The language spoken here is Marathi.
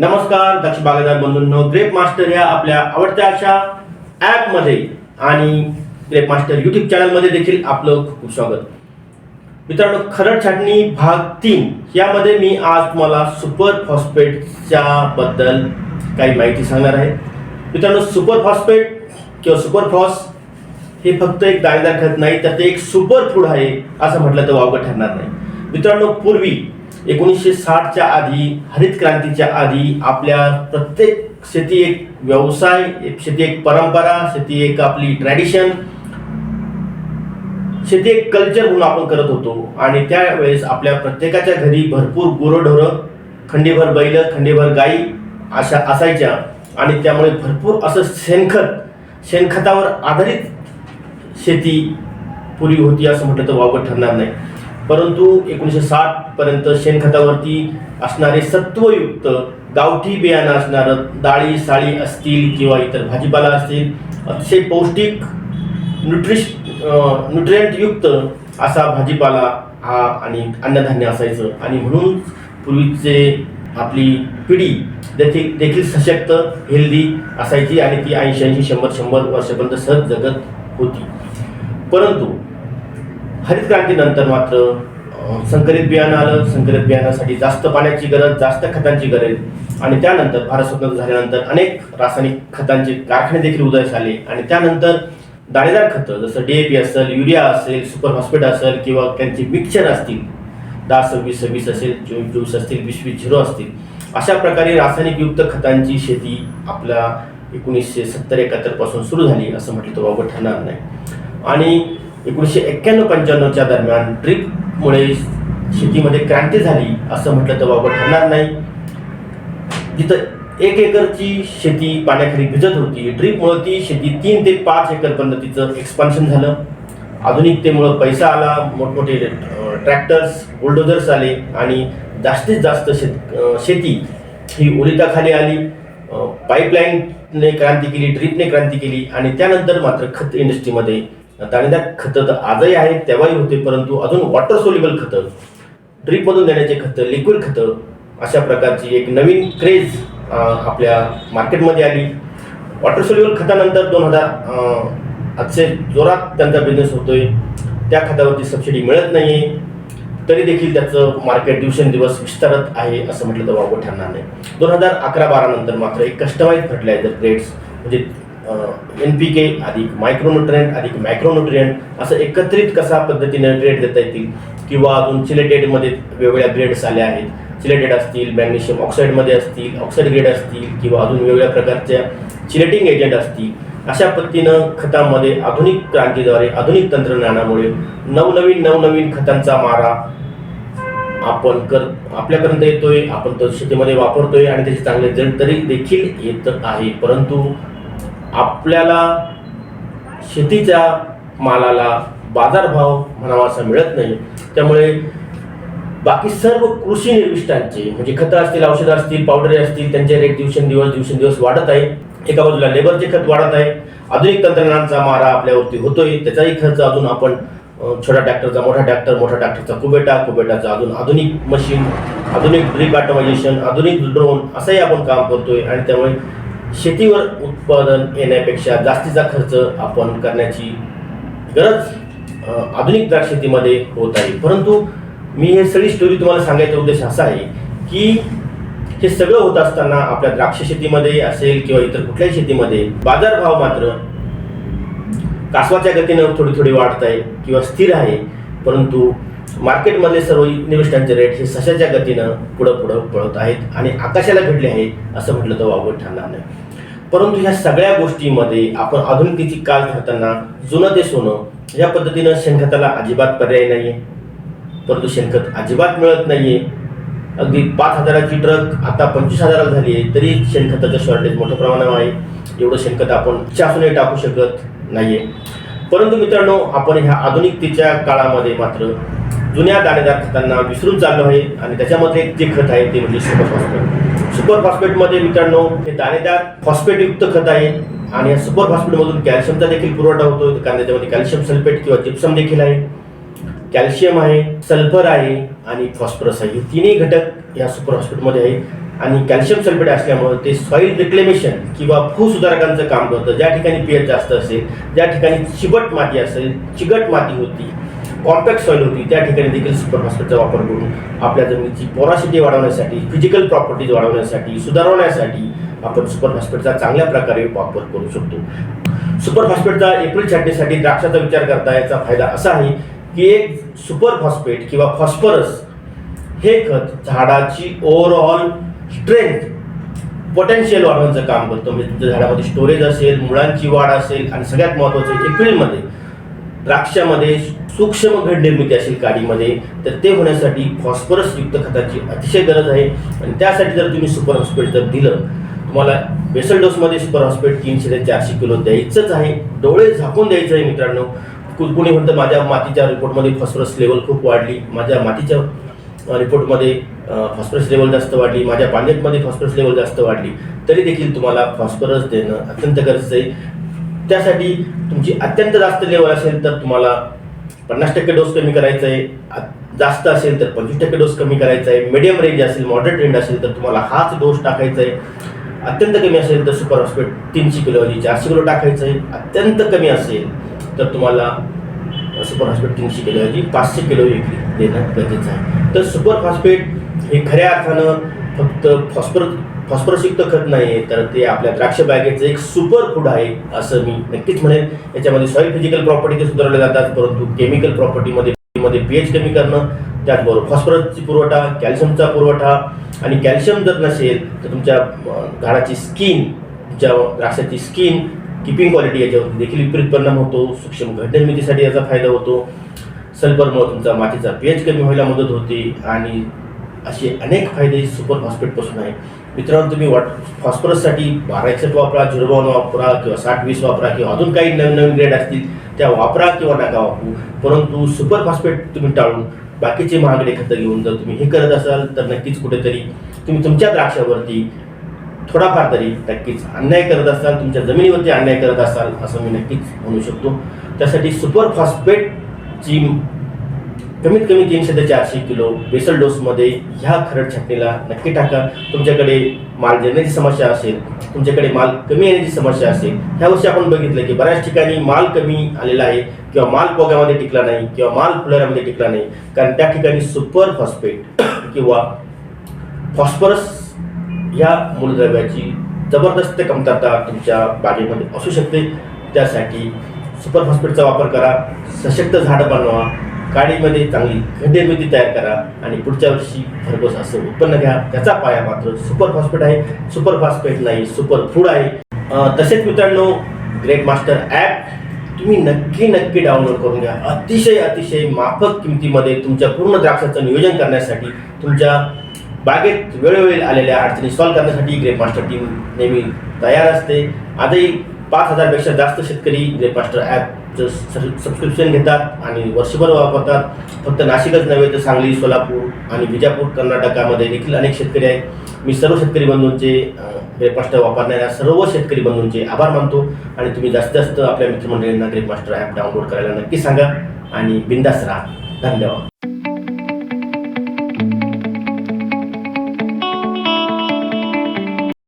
नमस्कार दक्ष बागायदार बंधूंनो ग्रेप मास्टर या आपल्या आवडत्या अशा ॲपमध्ये आणि ग्रेप मास्टर यूट्यूब चॅनलमध्ये देखील आपलं खूप स्वागत. मित्रांनो खरड छाटणी भाग तीन यामध्ये मी आज तुम्हाला सुपर फॉस्फेटच्या बद्दल काही माहिती सांगणार आहे. मित्रांनो सुपर फॉस्फेट किंवा सुपर फॉस हे फक्त एक दाणेदार ठरत नाही तर ते एक सुपर फूड आहे असं म्हटलं तर वावगं ठरणार नाही. मित्रांनो पूर्वी एकोणीसशे साठच्या आधी हरित क्रांतीच्या आधी आपल्या प्रत्येक शेती एक व्यवसाय एक शेती एक परंपरा शेती एक आपली ट्रॅडिशन शेती एक कल्चर म्हणून आपण करत होतो. आणि त्यावेळेस आपल्या प्रत्येकाच्या घरी भरपूर गुरंढोरं खंडीभर बैल खंडीभर गाई अशा असायच्या. आणि त्यामुळे भरपूर असं शेणखत शेणखतावर आधारित शेती पूर्वी होती असं म्हटलं तर वावगं ठरणार नाही. परंतु एकोणीसशे साठ पर्यंत शेणखतावरती असणारे सत्वयुक्त गावठी बियाणं असणारं डाळी साळी असतील किंवा इतर भाजीपाला असतील अतिशय पौष्टिक न्यूट्रिश न्यूट्रियंटयुक्त असा भाजीपाला हा आणि अन्नधान्य असायचं. आणि म्हणून पूर्वीचे आपली पिढी देखील देखील सशक्त हेल्दी असायची आणि ती ऐंशी ऐंशी शंभर शंभर वर्षापर्यंत सहज जगत होती. परंतु हरित क्रांतीनंतर मात्र संकरित बियाणं आलं संकरित बियाणासाठी जास्त पाण्याची गरज जास्त खतांची गरज आणि त्यानंतर भारत स्वतंत्र झाल्यानंतर अनेक रासायनिक खतांचे कारखाने देखील उदयास आले आणि त्यानंतर दाणेदार खतं जसं डीएपी असेल युरिया असेल सुपर हॉस्पिट असेल किंवा त्यांचे मिक्सचर असतील दहा सव्वीस सव्वीस असेल चोवीस चोवीस असतील वीस वीस झिरो असतील अशा प्रकारे रासायनिक युक्त खतांची शेती आपल्या एकोणीसशे सत्तर एकाहत्तरपासून सुरू झाली असं म्हटलं तर वावगं ठरणार नाही. आणि एकोणीसशे एक्क्याण्णव पंच्याण्णवच्या दरम्यान ड्रीपमुळे शेतीमध्ये क्रांती झाली असं म्हटलं तर वापर ठरणार नाही. जिथं एक एकरची शेती पाण्याखाली भिजत होती ड्रीपमुळे ती शेती तीन ते पाच एकरपर्यंत तिचं एक्सपान्शन झालं. आधुनिकतेमुळं पैसा आला मोठमोठे ट्रॅक्टर्स बुलडोजर्स आले आणि जास्तीत जास्त शेत शेती ही ओलिताखाली आली. पाईपलाईनने क्रांती केली ड्रीपने क्रांती केली आणि त्यानंतर मात्र खत इंडस्ट्रीमध्ये दाणेदार खतं तर आजही आहेत तेव्हाही होते परंतु अजून वॉटर सोल्युबल खतं ड्रीपमधून देण्याचे खतं लिक्विड खतं अशा प्रकारची एक नवीन क्रेज आपल्या मार्केटमध्ये आली. वॉटर सोल्युबल खतानंतर दोन हजार अतिशय जोरात त्यांचा बिझनेस होतोय. त्या खतावरती सबसिडी मिळत नाही तरी देखील त्याचं मार्केट दिवसेंदिवस विस्तारत आहे असं म्हटलं तर वावगं ठरणार नाही. दोन हजार अकरा बारा नंतर मात्र एक कस्टमाइज फर्टिलायझर ग्रेड्स म्हणजे एन पी के अधिक मायक्रोन्युट्रियंट अधिक मॅक्रोन्युट्रियंट असं एकत्रित कसा पद्धतीने ग्रेड देता येतील? किंवा अजून सिलेटेडमध्ये वेगवेगळ्या ग्रेड्स आल्या आहेत. सिलेटेड असतील मॅग्नेशियम ऑक्साईडमध्ये असतील ऑक्साईड ग्रेड असतील किंवा अजून वेगवेगळ्या प्रकारच्या चिलेटिंग एजंट असतील. अशा पद्धतीनं खतामध्ये आधुनिक क्रांतीद्वारे आधुनिक तंत्रज्ञानामुळे नवनवीन नवनवीन खतांचा मारा आपण कर आपल्यापर्यंत येतोय आपण तो शेतीमध्ये वापरतोय आणि त्याचे चांगले रिझल्ट तरी देखील येत आहे. परंतु आपल्याला शेतीच्या मालाला बाजारभाव म्हणावा असा मिळत नाही. त्यामुळे बाकी सर्व कृषी निर्विष्टांचे म्हणजे खतं असतील औषधं असतील पावडरे असतील त्यांचे रेट दिवसेंदिवस दिवसेंदिवस वाढत आहे. एका बाजूला लेबरचे खत वाढत आहे. आधुनिक तंत्रज्ञानाचा मारा आपल्यावरती होतोय. त्याचाही खर्च अजून आपण छोटा ट्रॅक्टरचा मोठा ट्रॅक्टर मोठा ट्रॅक्टरचा कुबेटा कुबेटाचा अजून आधुनिक मशीन आधुनिक ड्रीप ऑटोमायझेशन आधुनिक ड्रोन असंही आपण काम करतोय. आणि त्यामुळे शेतीवर उत्पादन येण्यापेक्षा जास्तीचा खर्च आपण करण्याची गरज आधुनिक द्राक्ष शेतीमध्ये होत आहे. परंतु मी हे सगळी स्टोरी तुम्हाला सांगायचा उद्देश असा आहे की हे सगळं होत असताना आपल्या द्राक्ष शेतीमध्ये असेल किंवा इतर कुठल्याही शेतीमध्ये बाजारभाव मात्र कासवाच्या गतीनं थोडी थोडी वाढत आहे किंवा स्थिर आहे. परंतु मार्केटमधले सर्व निविष्ठांचे रेट हे सशाच्या गतीनं पुढं पुढं पळत आहेत आणि आकाशाला घडले आहे असं म्हटलं तर वावगं ठरणार नाही. परंतु ह्या सगळ्या गोष्टीमध्ये आपण आधुनिकतेची काळ धरताना जुनं ते सोनं या पद्धतीनं शेणखताला अजिबात पर्याय नाही आहे परंतु शेणखत अजिबात मिळत नाहीये. अगदी पाच हजाराची ट्रक आता पंचवीस हजाराला झाली आहे तरी शेणखताचं शॉर्टेज मोठ्या प्रमाणावर आहे. एवढं शेणखत आपण इच्छा टाकू शकत नाहीये. परंतु मित्रांनो आपण ह्या आधुनिकतेच्या काळामध्ये मात्र जुन्या दाणेदार खतांना विसरून चाललो आहे आणि त्याच्यामध्ये जे खत आहे ते म्हणजे सुपर फॉस्फेट सुपर फॉस्फेटमध्ये मित्रांनो हे दाणेदार फॉस्फेटयुक्त खत आहे. आणि या सुपर फॉस्फेटमधून कॅल्शियमचा देखील पुरवठा होतो. कारण त्याच्यामध्ये कॅल्शियम सल्फेट किंवा जिप्सम देखील आहे. कॅल्शियम आहे सल्फर आहे आणि फॉस्फरस आहे. हे तिन्ही घटक या सुपर फॉस्फेटमध्ये आहे आणि कॅल्शियम सल्फेट असल्यामुळे ते सॉईल रिक्लेमेशन किंवा भूसुधारकांचं काम करतं. ज्या ठिकाणी पीएच जास्त असेल ज्या ठिकाणी चिबट माती असेल चिकट माती होती कॉम्पॅक्ट सॉईल होती त्या ठिकाणी देखील सुपर फॉस्फेटचा वापर करून आपल्या जमिनीची पोरासिटी वाढवण्यासाठी फिजिकल प्रॉपर्टीज वाढवण्यासाठी सुधारवण्यासाठी आपण सुपर फॉस्फेटचा चांगल्या प्रकारे वापर करू शकतो. सुपर फॉस्फेटचा एप्रिल छाटणीसाठी द्राक्षाचा विचार करता याचा फायदा असा आहे की एक सुपर फॉस्फेट किंवा फॉस्फरस हे खत झाडाची ओव्हरऑल स्ट्रेंथ पोटेन्शियल वाढवण्याचं काम करतं. म्हणजे तुमच्या झाडामध्ये स्टोरेज असेल मुळांची वाढ असेल आणि सगळ्यात महत्त्वाचं एप्रिलमध्ये द्राक्षामध्ये सूक्ष्म घड निर्मिती असेल काडीमध्ये तर ते होण्यासाठी फॉस्फरस युक्त खताची अतिशय गरज आहे. आणि त्यासाठी जर तुम्ही सुपर हॉस्पेट जर दिलं तुम्हाला बेसल डोसमध्ये सुपर हॉस्पेट तीनशे ते चारशे किलो द्यायचंच आहे. डोळे झाकून द्यायचं आहे मित्रांनो. कु- कुणी म्हणतं माझ्या मातीच्या रिपोर्टमध्ये फॉस्फरस लेवल खूप वाढली. माझ्या मातीच्या रिपोर्टमध्ये फॉस्फरस लेवल जास्त वाढली. माझ्या पाण्यामध्ये फॉस्फरस लेवल जास्त वाढली. तरी देखील तुम्हाला फॉस्फरस देणं अत्यंत गरजेचं आहे. त्यासाठी तुमची अत्यंत जास्त लेवल असेल तर तुम्हाला पन्नास टक्के डोस कमी करायचा आहे जास्त असेल तर पंचवीस टक्के डोस कमी करायचा आहे मिडियम रेंज असेल मॉडरेट रेंज असेल तर तुम्हाला हाच डोस टाकायचा आहे अत्यंत कमी असेल तर सुपर हॉस्पेट तीनशे किलो चारशे किलो टाकायचं आहे अत्यंत कमी असेल तर तुम्हाला सुपर फॉस्फेट तीनशे किलो पाचशे किलो विक्री देणं गरजेचं आहे. तर सुपर फॉस्फेट हे खऱ्या अर्थानं फक्त फॉस्फरस फॉस्फरसयुक्त खत नाही आहे तर ते आपल्या द्राक्ष बागेचं एक सुपर फूड आहे असं मी नक्कीच म्हणेन. याच्यामध्ये सॉईल फिजिकल प्रॉपर्टी सुधारल्या जातात परंतु केमिकल प्रॉपर्टीमध्ये मध्ये पी एच कमी करणं त्याचबरोबर फॉस्फरसची पुरवठा कॅल्शियमचा पुरवठा आणि कॅल्शियम जर नसेल तर तुमच्या झाडाची स्किन तुमच्या द्राक्षाची स्किन किपिंग क्वालिटी याच्यावरती देखील विपरीत परिणाम होतो. सूक्ष्म घटनिर्मितीसाठी याचा फायदा होतो. सल्फरमुळे तुमचा मातीचा पीएच कमी व्हायला मदत होते आणि असे अनेक फायदे सुपर फॉस्फेटपासून आहे मित्रांनो तुम्ही वॉट फॉस्फरससाठी बारा एकसठ वापरा झिरो वापरा किंवा साठ वीस वापरा किंवा अजून काही नवीन नवीन ग्रेड असतील त्या वापरा किंवा नका वापरू. परंतु सुपर फॉस्फेट तुम्ही टाळून बाकीचे महागडे खतं घेऊन जर तुम्ही हे करत असाल तर नक्कीच कुठेतरी तुम्ही तुमच्या द्राक्षावरती थोडाफार तरी नक्कीच अन्याय करत असाल तुमच्या जमिनीवरती अन्याय करत असाल असं मी नक्कीच म्हणू शकतो. त्यासाठी सुपर फॉस्फेटची कमीत कमी तीनशे ते चारशे किलो बेसल डोसमध्ये ह्या खरड छाटणीला नक्की टाका. तुमच्याकडे माल देण्याची समस्या असेल तुमच्याकडे माल कमी येण्याची समस्या असेल ह्या वर्षी आपण बघितलं की बऱ्याच ठिकाणी माल कमी आलेला आहे किंवा माल पोग्यामध्ये टिकला नाही किंवा माल फुलाऱ्यामध्ये टिकला नाही. कारण त्या ठिकाणी सुपर फॉस्फेट किंवा फॉस्फरस या मूलद्रव्याची जबरदस्त कमतरता तुमच्या बागेमध्ये असू शकते. त्यासाठी सुपर फॉस्फेटचा वापर करा सशक्त झाडं बनवा काडीमध्ये चांगली घट तयार करा आणि पुढच्या वर्षी भरघोस असं उत्पन्न घ्या. त्याचा पाया मात्र सुपर फॉस्फेट आहे. सुपर फॉस्फेट नाही सुपर फूड आहे. तसेच मित्रांनो ग्रेट मास्टर ॲप तुम्ही नक्की नक्की डाउनलोड करून घ्या. अतिशय अतिशय माफक किमतीमध्ये तुमच्या पूर्ण द्राक्षाचं नियोजन करण्यासाठी तुमच्या बागेत वेळोवेळी आलेल्या अडचणी सॉल्व्ह करण्यासाठी ग्रेट मास्टर टीम नेहमी तयार असते. आजही पाच हजारपेक्षा जास्त शेतकरी ग्रेट मास्टर ॲप सबस्क्रिप्शन घेतात आणि वर्षभर वापरतात फक्त नाशिकच नव्हे तर सांगली सोलापूर आणि विजापूर कर्नाटकामध्ये देखील अनेक शेतकरी आहेत. मी सर्व शेतकरी बंधूंचे ग्रेपमास्टर वापरणाऱ्या सर्व शेतकरी बंधूंचे आभार मानतो आणि तुम्ही जास्तीत जास्त आपल्या मित्रमंडळींना ग्रेपमास्टर ॲप डाउनलोड करायला नक्की सांगा आणि बिंदास राहा. धन्यवाद.